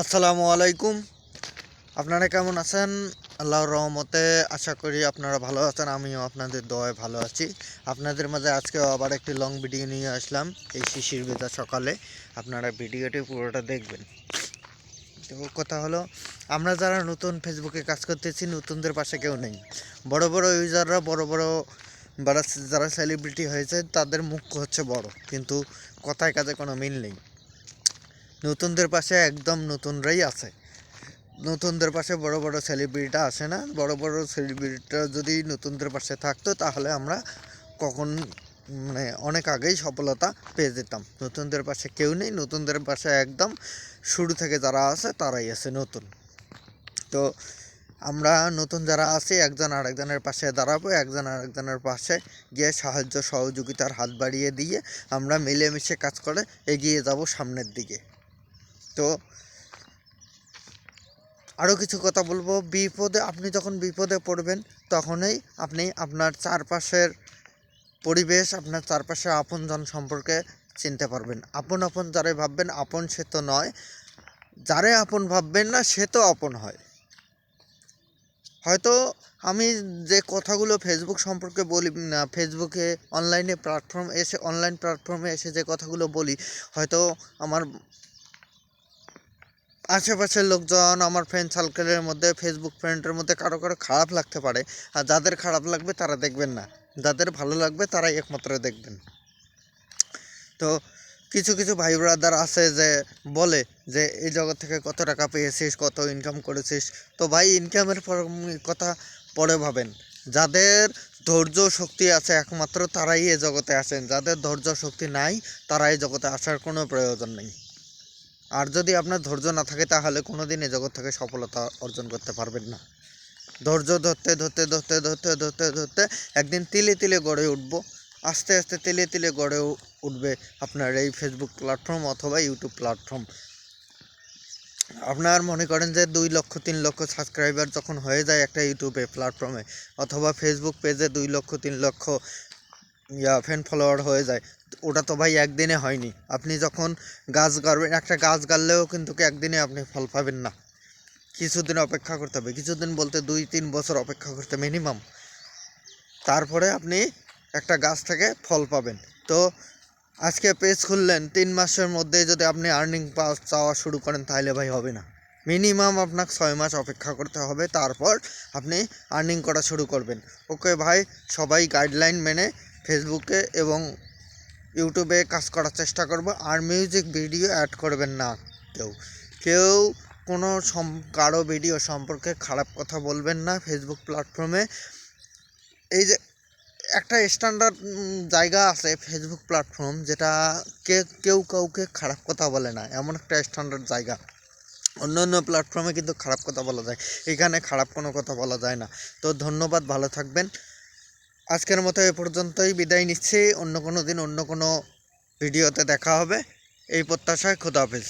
আসসালামু আলাইকুম। আপনারা কেমন আছেন? আল্লাহর রহমতে আশা করি আপনারা ভালো আছেন, আমিও আপনাদের দোয়ায় ভালো আছি। আপনাদের মাঝে আজকে আবার একটি লং ভিডিও নিয়ে আসলাম, এই শিশির ভেজা সকালে। আপনারা ভিডিওটি পুরোটা দেখবেন। তো কথা হলো, আমরা যারা নতুন ফেসবুকে কাজ করতেছি, নতুনদের পাশে কেউ নেই। বড় বড় ইউজাররা, বড় বড় যারা সেলিব্রিটি হয়েছে, তাদের মুখ হচ্ছে বড়। কিন্তু কথায় কাজে কোনো মিল নেই। নতুনদের পাশে একদম নতুনরাই আছে। নতুনদের পাশে বড় বড় সেলিব্রিটিটা আসে না। বড় বড় সেলিব্রিটিটা যদি নতুনদের পাশে থাকতো, তাহলে আমরা কখন মানে অনেক আগেই সফলতা পেয়ে যেতাম। নতুনদের পাশে কেউ নেই। নতুনদের পাশে একদম শুরু থেকে যারা আছে, তারাই আছে নতুন। তো আমরা নতুন যারা আছি, একজন আরেকজনের পাশে দাঁড়াবো, একজন আরেকজনের পাশে গিয়ে সাহায্য, সহযোগিতার হাত বাড়িয়ে দিয়ে আমরা মিলেমিশে কাজ করে এগিয়ে যাব সামনের দিকে। তো আরও কিছু কথা বলব। বিপদে, আপনি যখন বিপদে পড়বেন, তখনই আপনি আপনার চারপাশের পরিবেশ, আপনার চারপাশের আপনজন সম্পর্কে চিনতে পারবেন। আপন আপন যারে ভাববেন, আপন সে তো নয়। যারে আপন ভাববেন না, সে তো আপন হয়। হয়তো আমি যে কথাগুলো ফেসবুক সম্পর্কে বলি না ফেসবুকে অনলাইনে প্ল্যাটফর্ম এসে অনলাইন প্ল্যাটফর্মে এসে যে কথাগুলো বলি, হয়তো আমার আশেপাশের লোকজন, আমার ফ্রেন্ড সার্কেলের মধ্যে ফেসবুক ফ্রেন্ডের মধ্যে কারও কারও খারাপ লাগতে পারে। আর যাদের খারাপ লাগবে তারা দেখবেন না। যাদের ভালো লাগবে তারাই একমাত্র দেখবেন। তো কিছু কিছু ভাই ব্রাদার আছে যে বলে যে, এই জগৎ থেকে কত টাকা পেয়েছিস, কত ইনকাম করেছিস? তো ভাই ইনকামের কথা পরে ভাবেন। যাদের ধৈর্য শক্তি আছে একমাত্র তারাই এ জগতে আসেন। যাদের ধৈর্য শক্তি নাই, তারা এই জগতে আসার কোনো প্রয়োজন নেই। আর যদি আপনার ধৈর্য না থাকে, তাহলে কোনো দিন এ জগৎ থেকে সফলতা অর্জন করতে পারবেন না। ধৈর্য ধরতে ধরতে ধরতে ধরতে ধরতে ধরতে একদিন তিলে তিলে গড়ে উঠব। আস্তে আস্তে তিলে তিলে গড়ে উঠবে আপনার এই ফেসবুক প্ল্যাটফর্ম অথবা ইউটিউব প্ল্যাটফর্ম আপনার মনে করেন যে দুই লক্ষ, তিন লক্ষ সাবস্ক্রাইবার যখন হয়ে যায় একটা ইউটিউবে প্ল্যাটফর্মে অথবা ফেসবুক পেজে দুই লক্ষ, তিন লক্ষ, ইয়া ফ্যান ফলোয়ার হয়ে যায় ওটা তো ভাই একদিনে হয়নি। আপনি যখন গাছ গাড়বেন, একটা গাছ গাড়লেও কিন্তু একদিনে আপনি ফল পাবেন না। কিছুদিন অপেক্ষা করতে হবে। কিছুদিন বলতে দুই, তিন বছর অপেক্ষা করতে মিনিমাম তারপরে আপনি একটা গাছ থেকে ফল পাবেন। তো আজকে পেজ খুললেন, তিন মাসের মধ্যে যদি আপনি আর্নিং পাওয়া চাওয়া শুরু করেন, তাহলে ভাই হবে না। মিনিমাম আপনাকে ছয় মাস অপেক্ষা করতে হবে, তারপর আপনি আর্নিং করা শুরু করবেন। ওকে ভাই, সবাই গাইডলাইন মেনে ফেসবুকে এবং ইউটিউবে কাজ করার চেষ্টা করব, আর মিউজিক ভিডিও অ্যাড করবেন না কেউ। কেউ কোনো সম, কারও ভিডিও সম্পর্কে খারাপ কথা বলবেন না ফেসবুক প্ল্যাটফর্মে এই যে একটা স্ট্যান্ডার্ড জায়গা আছে ফেসবুক প্ল্যাটফর্ম যেটা কে, কেউ কাউকে খারাপ কথা বলে না, এমন একটা স্ট্যান্ডার্ড জায়গা। অন্য অন্য প্ল্যাটফর্মে কিন্তু খারাপ কথা বলা যায়, এখানে খারাপ কোনো কথা বলা যায় না। তো ধন্যবাদ, ভালো থাকবেন। আজকের মতো এ পর্যন্তই। বিদায় নিচ্ছি। অন্য কোনো দিন অন্য কোনো ভিডিওতে দেখা হবে। এই প্রত্যাশায় খুদাহাফেজ